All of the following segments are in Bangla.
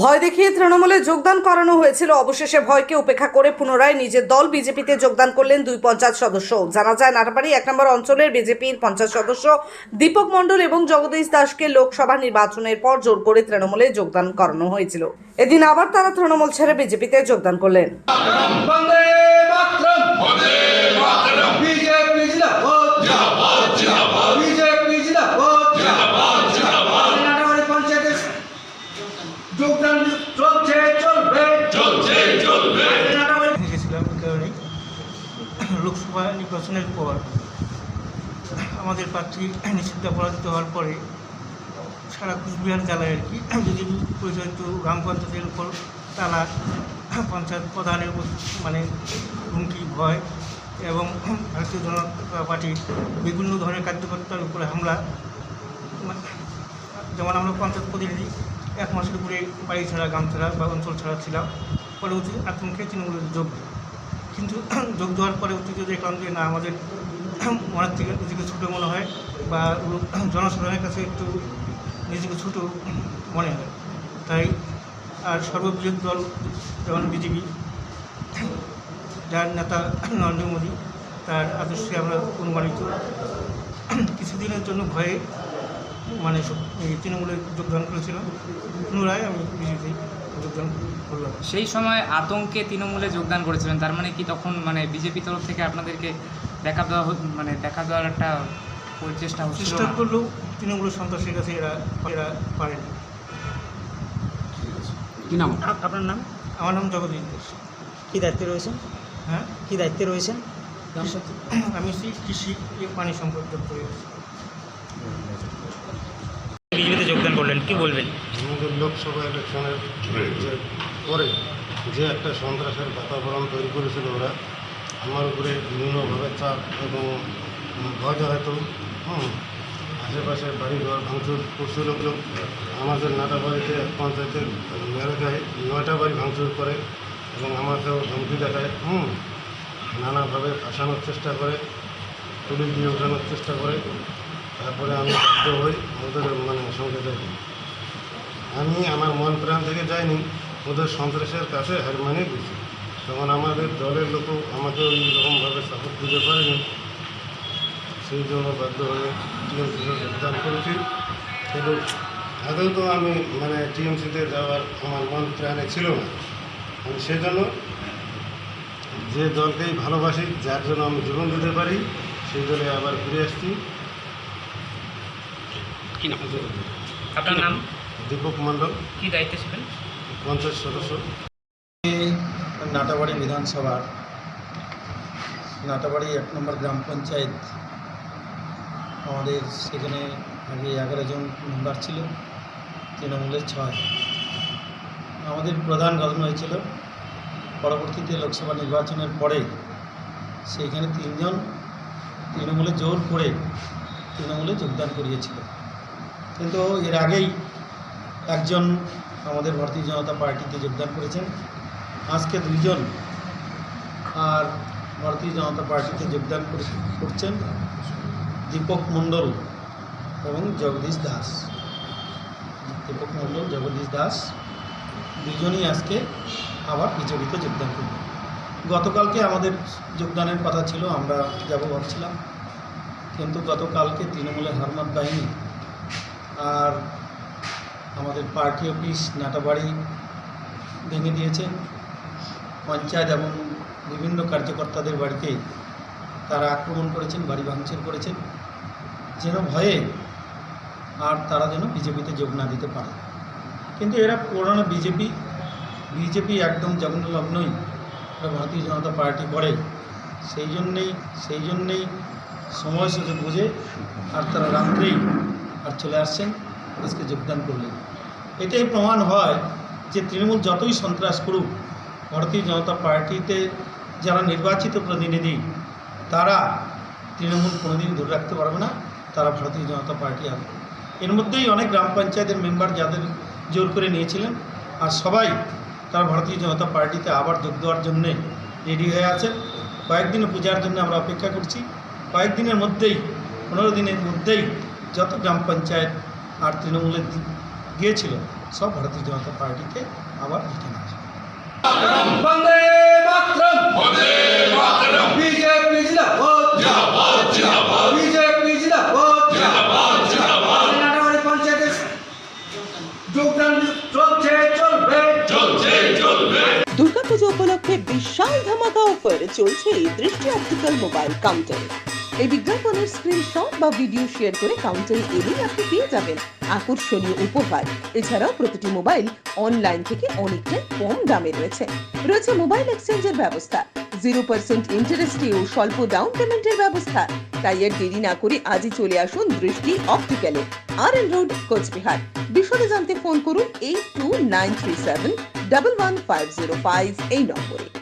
ভয় দেখিয়ে তৃণমূলে যোগদান করানো হয়েছিল। অবশেষে ভয়কে উপেক্ষা করে পুনরায় নিজের দল বিজেপিতে যোগদান করলেন দুই পঞ্চায়েত সদস্য। জানা যায় নাটাবাড়ি এক নম্বর অঞ্চলের বিজেপির পঞ্চায়েত সদস্য দীপক মণ্ডল এবং জগদীশ দাসকে লোকসভা নির্বাচনের পর জোর করে তৃণমূলে যোগদান করানো হয়েছিল। এদিন আবার তারা তৃণমূল ছেড়ে বিজেপিতে যোগদান করলেন। নির্বাচনের পর আমাদের প্রার্থী নিষিদ্ধ পরাজিত হওয়ার পরে সারা কুচবিহার জেলায় আর কি, যদি পরিচালিত গ্রাম পঞ্চায়েতের উপর তালা পঞ্চায়েত প্রধানের মানে হুমকি ভয় এবং ভারতীয় জনতা পার্টির বিভিন্ন ধরনের কার্যকর্তার উপরে হামলা মানে যেমন আমরা পঞ্চায়েত প্রতিনিধি এক মাসের উপরে বাড়ি ছাড়া, গ্রাম ছাড়া বা অঞ্চল ছাড়া ছিলাম পরবর্তী আতঙ্কে তৃণমূলের যোগ। কিন্তু যোগ দেওয়ার পরে অতীতে দেখলাম যে না, আমাদের মনের থেকে নিজেকে ছোটো মনে হয় বা জনসাধারণের কাছে একটু নিজেকে ছোটো মনে হয়। তাই আর সর্ববৃহৎ দল যেমন বিজেপি, যার নেতা নরেন্দ্র মোদী, তার আদর্শে আমরা অনুমানিত। কিছুদিনের জন্য ভয়ে মানে তৃণমূলে যোগদান করেছিলাম পুনরায় আমি বিজেপি যোগদান করলাম সেই সময় আতঙ্কে তৃণমূলে যোগদান করেছিলেন। তার মানে কি তখন মানে বিজেপি তরফ থেকে আপনাদেরকে দেখা দেওয়া মানে দেখা দেওয়ার একটা চেষ্টা হচ্ছিল চেষ্টা করলেও তৃণমূলের সন্ত্রাসের কাছে এরা এরা পারেনি। কি নাম? আপনার নাম? আমার নাম জগদীশ দাস কি দায়িত্বে রয়েছেন? হ্যাঁ? কি দায়িত্বে রয়েছেন? আমি সেই কৃষি পানি সম্পদ দপ্তরে বিজেপিতে যোগদান করলেন কি বলবেন? আমাদের লোকসভা ইলেকশনের যে পরে যে একটা সন্ত্রাসের বাতাবরণ তৈরি করেছিল ওরা আমার উপরে বিভিন্নভাবে চাপ এবং ভয় দেখাতো হুম আশেপাশে বাড়ি ঘর ভাঙচুর করছিল লোক। আমাদের নাটাবাড়িতে এক পঞ্চায়েতের মেরে দেয় নয়টা বাড়ি ভাঙচুর করে এবং আমাকেও ধমকি দেখায় হুম নানাভাবে ফাঁসানোর চেষ্টা করে পুলিশ দিয়ে ওঠানোর চেষ্টা করে। তারপরে আমি বাধ্য হই ওদের মানে সঙ্গে যাই আমি আমার মন প্রাণ থেকে যাইনি, ওদের সন্ত্রাসের কাছে হার মানে দিয়েছি। তখন আমাদের দলের লোকও আমাকে ওই রকমভাবে সাপোর্ট দিতে পারেনি। সেই জন্য বাধ্য হয়ে টিএমসিতে যোগদান করেছি। কিন্তু আদৌ তো আমি মানে টিএমসিতে যাওয়ার আমার মন প্রাণে ছিল না। আমি সেজন্য যে দলকেই ভালোবাসি, যার জন্য আমি জীবন দিতে পারি, সেই দলে আবার ফিরে আসছি। আপনার নাম? দীপক মণ্ডল কি দায়িত্বে ছিলেন? পঞ্চায়েত সদস্য। নাটাবাড়ি বিধানসভার নাটাবাড়ি এক নম্বর গ্রাম পঞ্চায়েত। আমাদের সেখানে আগে এগারো জন মেম্বার ছিল তৃণমূলের ছয়। আমাদের প্রধান গঠন হয়েছিল পরবর্তীতে লোকসভা নির্বাচনের পরে সেইখানে তিনজন তৃণমূলে জোর করে তৃণমূলে যোগদান করিয়েছিল। কিন্তু এর আগেই একজন আমাদের ভারতীয় জনতা পার্টিতে যোগদান করেছেন। আজকে দুইজন আর ভারতীয় জনতা পার্টিতে যোগদান করে- করছেন দীপক মণ্ডল এবং জগদীশ দাস। দীপক মণ্ডল, জগদীশ দাস দুজনই আজকে আবার বিজেপিতে যোগদান করবেন। গতকালকে আমাদের যোগদানের কথা ছিল, আমরা যাব ভাবছিলাম। কিন্তু গতকালকে তৃণমূলের হারমাত বাহিনী আর আমাদের পার্টি অফিস, নাটাবাড়ি ভেঙে দিয়েছে। পঞ্চায়েত এবং বিভিন্ন কার্যকর্তাদের বাড়িতে তারা আক্রমণ করেছেন, বাড়ি ভাঙচুর করেছেন। যেন ভয়ে আর তারা যেন বিজেপিতে যোগ না দিতে পারে। কিন্তু এরা পুরনো বিজেপি বিজেপি একদম জঘন্যলগ্নই ভারতীয় জনতা পার্টি করে। সেই জন্যেই সেই জন্যেই সময় সুযোগ বুঝে আর তারা রাত্রেই আর চলে আসছেন। আজকে যোগদান করলেন। এটাই প্রমাণ হয় যে তৃণমূল যতই সন্ত্রাস করুক, ভারতীয় জনতা পার্টিতে যারা নির্বাচিত প্রতিনিধি, তারা তৃণমূল কোনোদিন ধরে রাখতে পারবে না, তারা ভারতীয় জনতা পার্টি আসবে এর মধ্যেই অনেক গ্রাম পঞ্চায়েতের মেম্বার যাদের জোর করে নিয়েছিলেন, আর সবাই তারা ভারতীয় জনতা পার্টিতে আবার যোগ দেওয়ার জন্যে রেডি হয়ে আছেন। কয়েকদিনের পূজার জন্য আমরা অপেক্ষা করছি। কয়েকদিনের মধ্যেই, পনেরো দিনের মধ্যেই যত গ্রাম পঞ্চায়েত আর তৃণমূলের গিয়েছিল সব ভারতীয় জনতা পার্টিতে আবার রিটার্ন আসবে চলবে। দুর্গাপুজো উপলক্ষে বিশাল ধামাকা অফার চলছে দৃষ্টি অপটিক্যাল মোবাইল কাউন্টারে। এই বিজ্ঞাপনের স্ক্রিনশট বা ভিডিও শেয়ার করে কাউন্টারে এলেই আপনি পেয়ে যাবেন। আকর্ষণীয় উপহার। এছাড়াও প্রতিটি মোবাইল অনলাইন থেকে অনেকটা কম দামে রয়েছে। রয়েছে মোবাইল এক্সচেঞ্জের ব্যবস্থা। জিরো পার্সেন্ট ইন্টারেস্টে ও স্বল্প ডাউন পেমেন্টের ব্যবস্থা। তাই আর দেরি না করে আজই চলে আসুন Drishti অপটিক্যালে। R N road Coochbehar. বিশদে জানতে ফোন করুন eight two nine three seven double one five zero five এই নম্বরে।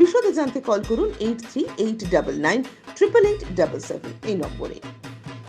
বিশদে জানতে কল করুন eight three eight double nine triple eight double seven এই নম্বরে।